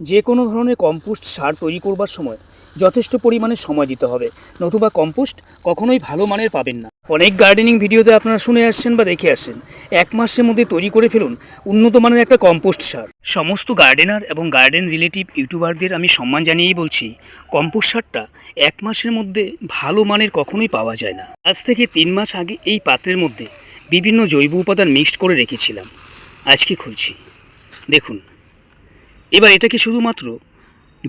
যে কোনো ধরনের কম্পোস্ট সার তৈরি করবার সময় যথেষ্ট পরিমাণে সময় দিতে হবে, নতুবা কম্পোস্ট কখনোই ভালো মানের পাবেন না। অনেক গার্ডেনিং ভিডিওতে আপনারা শুনে আসছেন বা দেখে আসছেন, এক মাসের মধ্যে তৈরি করে ফেলুন উন্নত মানের একটা কম্পোস্ট সার। সমস্ত গার্ডেনার এবং গার্ডেন রিলেটিভ ইউটিউবারদের আমি সম্মান জানিয়েই বলছি, কম্পোস্ট সারটা এক মাসের মধ্যে ভালো মানের কখনোই পাওয়া যায় না। আজ থেকে তিন মাস আগে এই পাত্রের মধ্যে বিভিন্ন জৈব উপাদান মিক্সড করে রেখেছিলাম। আজকে খুলছি। দেখুন। এবার এটাকে শুধুমাত্র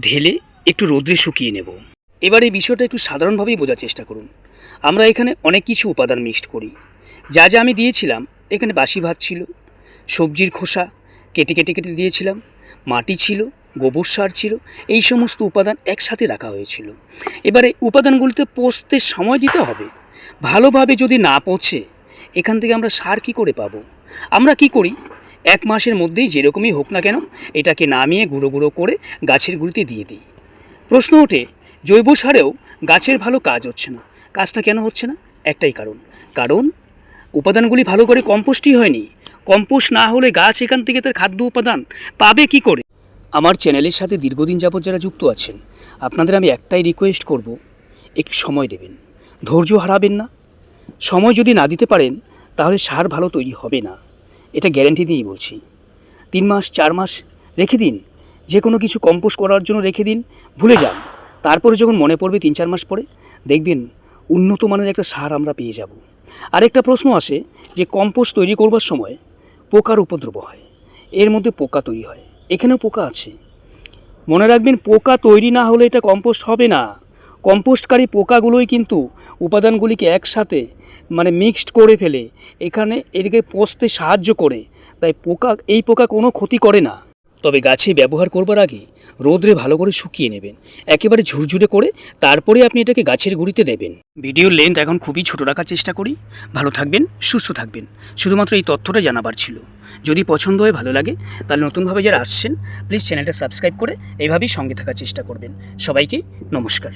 ঢেলে একটু রোদ্রে শুকিয়ে নেব। এবার এই বিষয়টা একটু সাধারণভাবেই বোঝার চেষ্টা করুন। আমরা এখানে অনেক কিছু উপাদান মিক্সড করি। যা যা আমি দিয়েছিলাম, এখানে বাসি ভাত ছিল, সবজির খোসা, কেটে কেটে কেটে দিয়েছিলাম, মাটি ছিল, গোবর সার ছিল, এই সমস্ত উপাদান একসাথে রাখা হয়েছিল। এবারে উপাদানগুলিতে পচতে সময় দিতে হবে। ভালোভাবে যদি না পচে, এখান থেকে আমরা সার কি করে পাবো? আমরা কি করি? এক মাসের মধ্যেই যেরকমই হোক না কেন, এটাকে নামিয়ে গুঁড়ো গুঁড়ো করে গাছের গুঁড়িতে দিয়ে দিই। প্রশ্ন ওঠে, জৈব সারেও গাছের ভালো কাজ হচ্ছে না। কাজটা কেন হচ্ছে না? একটাই কারণ। কারণ, উপাদানগুলি ভালো করে কম্পোস্টই হয়নি। কম্পোস্ট না হলে গাছ এখান থেকে তার খাদ্য উপাদান পাবে কি করে? আমার চ্যানেলের সাথে দীর্ঘদিন যাবৎ যারা যুক্ত আছেন, আপনাদের আমি একটাই রিকোয়েস্ট করব, একটু সময় দেবেন। ধৈর্য হারাবেন না। সময় যদি না দিতে পারেন, তাহলে সার ভালো তৈরি হবে না। এটা গ্যারেন্টি দিয়েই বলছি। তিন মাস, চার মাস রেখে দিন। যে কোনো কিছু কম্পোস্ট করার জন্য রেখে দিন। ভুলে যান। তারপরে যখন মনে পড়বে তিন, চার মাস পরে, দেখবেন উন্নত মানের একটা সার আমরা পেয়ে যাব। আরেকটা প্রশ্ন আসে যে কম্পোস্ট তৈরি করবার সময় পোকার উপদ্রব হয়। এর মধ্যে পোকা তৈরি হয়। এখানেও পোকা আছে। মনে রাখবেন, পোকা তৈরি না হলে এটা কম্পোস্ট হবে না। কম্পোস্টকারী পোকাগুলোই কিন্তু উপাদানগুলিকে একসাথে মানে মিক্সড করে ফেলে, এখানে এটাকে পচতে সাহায্য করে। তাই পোকা, এই পোকা কোনো ক্ষতি করে না। তবে গাছে ব্যবহার করবার আগে রোদ্রে ভালো করে শুকিয়ে নেবেন। একেবারে ঝুরঝুরে করে তারপরে আপনি এটাকে গাছের গুঁড়িতে দেবেন। ভিডিওর লেন্থ এখন খুবই ছোট রাখার চেষ্টা করি। ভালো থাকবেন, সুস্থ থাকবেন। শুধুমাত্র এই তথ্যটা জানাবার ছিল। যদি পছন্দ হয়, ভালো লাগে, তাহলে নতুনভাবে যারা আসছেন প্লিজ চ্যানেলটা সাবস্ক্রাইব করে এইভাবেই সঙ্গে থাকার চেষ্টা করবেন। সবাইকে নমস্কার।